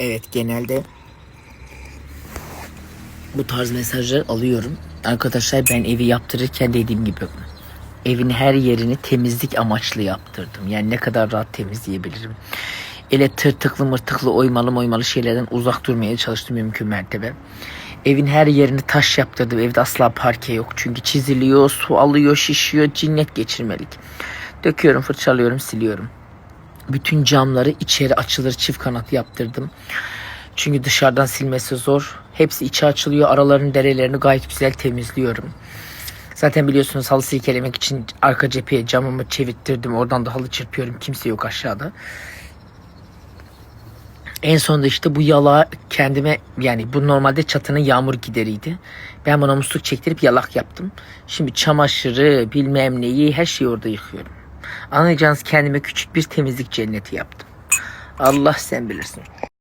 Evet genelde bu tarz mesajlar alıyorum. Arkadaşlar ben evi yaptırırken dediğim gibi evin her yerini temizlik amaçlı yaptırdım. Yani ne kadar rahat temizleyebilirim. Ele tırtıklı mırtıklı oymalı oymalı şeylerden uzak durmaya çalıştım mümkün mertebe. Evin her yerini taş yaptırdım. Evde asla parke yok. Çünkü çiziliyor, su alıyor, şişiyor. Cinnet geçirmelik. Döküyorum, fırçalıyorum, siliyorum. Bütün camları içeri açılır çift kanat yaptırdım. Çünkü dışarıdan silmesi zor. Hepsi içe açılıyor. Aralarının derelerini gayet güzel temizliyorum. Zaten biliyorsunuz halı silkelemek için arka cepheye camımı çevirttirdim. Oradan da halı çırpıyorum. Kimse yok aşağıda. En sonunda işte bu yalağı kendime yani bu normalde çatının yağmur gideriydi. Ben buna musluk çektirip yalak yaptım. Şimdi çamaşırı bilmem neyi her şeyi orada yıkıyorum. Anlayacağınız kendime küçük bir temizlik cenneti yaptım. Allah sen bilirsin.